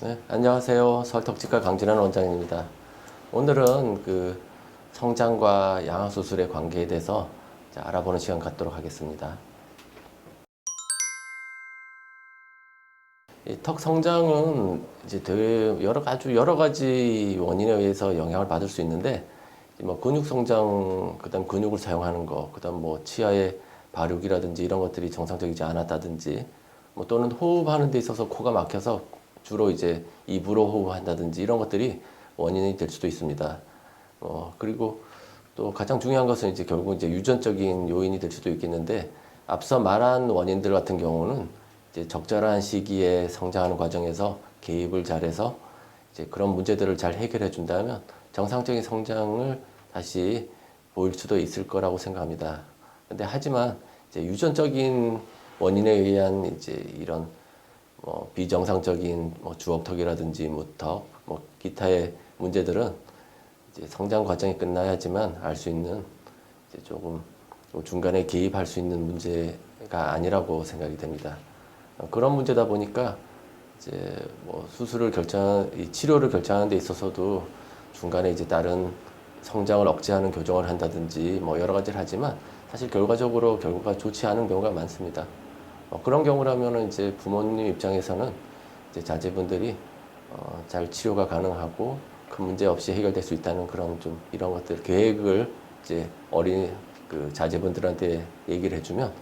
네, 안녕하세요. 설턱치과 강진환 원장입니다. 오늘은 그 성장과 양악 수술의 관계에 대해서 자, 알아보는 시간 갖도록 하겠습니다. 이턱 성장은 이제 여러 아주 여러 가지 원인에 의해서 영향을 받을 수 있는데 뭐 근육 성장, 그다음 근육을 사용하는 거, 그다음 뭐 치아의 발육이라든지 이런 것들이 정상적이지 않았다든지 뭐 또는 호흡하는 데 있어서 코가 막혀서 주로 이제 입으로 호흡한다든지 이런 것들이 원인이 될 수도 있습니다. 어, 그리고 또 가장 중요한 것은 이제 결국 이제 유전적인 요인이 될 수도 있겠는데 앞서 말한 원인들 같은 경우는 이제 적절한 시기에 성장하는 과정에서 개입을 잘해서 이제 그런 문제들을 잘 해결해 준다면 정상적인 성장을 다시 보일 수도 있을 거라고 생각합니다. 근데 하지만 이제 유전적인 원인에 의한 이제 이런 뭐 비정상적인 뭐 주걱턱이라든지 무턱, 뭐 기타의 문제들은 이제 성장 과정이 끝나야지만 알 수 있는 이제 조금 뭐 중간에 개입할 수 있는 문제가 아니라고 생각이 됩니다. 어, 그런 문제다 보니까 이제 뭐 수술을 결정, 이 치료를 결정하는 데 있어서도 중간에 이제 다른 성장을 억제하는 교정을 한다든지 뭐 여러 가지를 하지만 사실 결과적으로 결과가 좋지 않은 경우가 많습니다. 어, 그런 경우라면은 이제 부모님 입장에서는 이제 자제분들이 어, 잘 치료가 가능하고 큰 문제 없이 해결될 수 있다는 그런 좀 이런 것들 계획을 이제 어린 그 자제분들한테 얘기를 해주면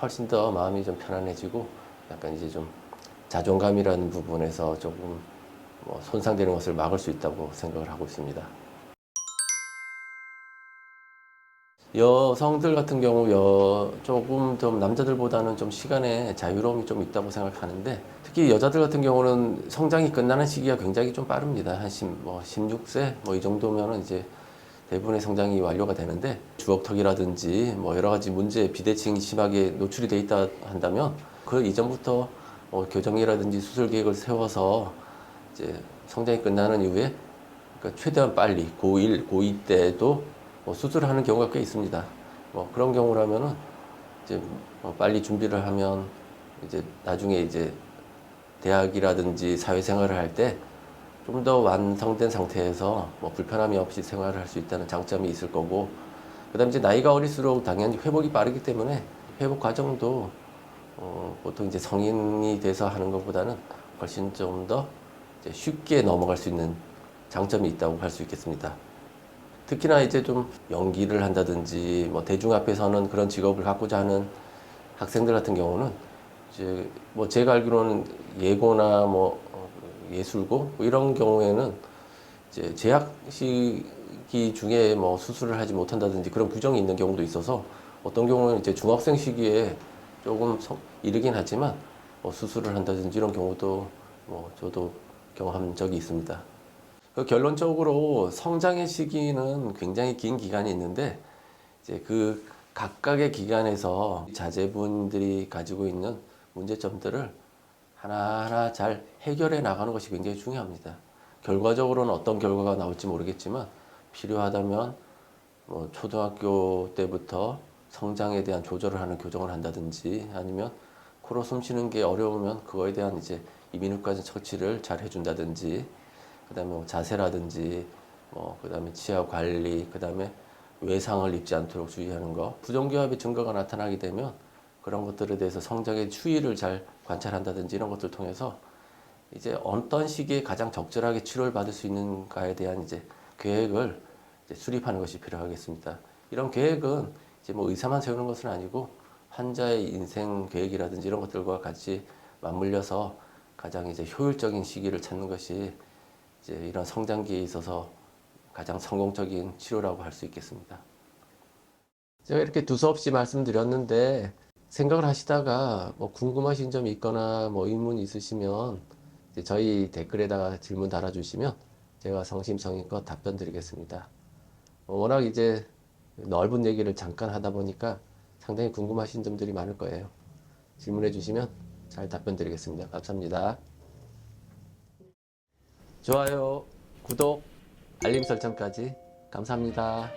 훨씬 더 마음이 좀 편안해지고 약간 이제 좀 자존감이라는 부분에서 조금 뭐 손상되는 것을 막을 수 있다고 생각을 하고 있습니다. 여성들 같은 경우 여 조금 좀 남자들보다는 좀 시간에 자유로움이 좀 있다고 생각하는데 특히 여자들 같은 경우는 성장이 끝나는 시기가 굉장히 좀 빠릅니다. 한 10, 뭐 16세 뭐 이 정도면은 이제 대부분의 성장이 완료가 되는데 주걱턱이라든지 뭐 여러 가지 문제 비대칭이 심하게 노출이 돼 있다 한다면 그 이전부터 뭐 교정이라든지 수술 계획을 세워서 이제 성장이 끝나는 이후에 그러니까 최대한 빨리 고1, 고2 때도 뭐 수술을 하는 경우가 꽤 있습니다. 뭐 그런 경우라면은 이제 뭐 빨리 준비를 하면 이제 나중에 이제 대학이라든지 사회생활을 할 때 좀 더 완성된 상태에서 뭐 불편함이 없이 생활을 할 수 있다는 장점이 있을 거고 그다음에 이제 나이가 어릴수록 당연히 회복이 빠르기 때문에 회복 과정도 어, 보통 이제 성인이 돼서 하는 것보다는 훨씬 좀 더 쉽게 넘어갈 수 있는 장점이 있다고 할 수 있겠습니다. 특히나 이제 좀 연기를 한다든지 뭐 대중 앞에서는 그런 직업을 갖고자 하는 학생들 같은 경우는 이제 뭐 제가 알기로는 예고나 뭐 어, 예술고 뭐 이런 경우에는 이제 재학 시기 중에 뭐 수술을 하지 못한다든지 그런 규정이 있는 경우도 있어서 어떤 경우는 이제 중학생 시기에 조금 성- 이르긴 하지만 뭐 수술을 한다든지 이런 경우도 뭐 저도 경험한 적이 있습니다. 그 결론적으로 성장의 시기는 굉장히 긴 기간이 있는데 이제 그 각각의 기간에서 자제분들이 가지고 있는 문제점들을 하나하나 잘 해결해 나가는 것이 굉장히 중요합니다. 결과적으로는 어떤 결과가 나올지 모르겠지만 필요하다면 뭐 초등학교 때부터 성장에 대한 조절을 하는 교정을 한다든지 아니면 코로 숨 쉬는 게 어려우면 그거에 대한 이제 이비인후과 처치를 잘 해준다든지 그다음에 뭐 자세라든지 뭐 그다음에 치아 관리 그다음에 외상을 입지 않도록 주의하는 거 부정교합의 증거가 나타나게 되면 그런 것들에 대해서 성장의 추이를 잘 관찰한다든지 이런 것들을 통해서 이제 어떤 시기에 가장 적절하게 치료를 받을 수 있는가에 대한 이제 계획을 이제 수립하는 것이 필요하겠습니다. 이런 계획은 이제 뭐 의사만 세우는 것은 아니고 환자의 인생 계획이라든지 이런 것들과 같이 맞물려서 가장 이제 효율적인 시기를 찾는 것이 이제 이런 성장기에 있어서 가장 성공적인 치료라고 할 수 있겠습니다. 제가 이렇게 두서없이 말씀드렸는데 생각을 하시다가 뭐 궁금하신 점이 있거나 뭐 의문 있으시면 저희 댓글에다가 질문 달아주시면 제가 성심성의껏 답변 드리겠습니다. 어, 워낙 이제 넓은 얘기를 잠깐 하다 보니까 상당히 궁금하신 점들이 많을 거예요. 질문해 주시면 잘 답변 드리겠습니다. 감사합니다. 좋아요, 구독, 알림 설정까지 감사합니다.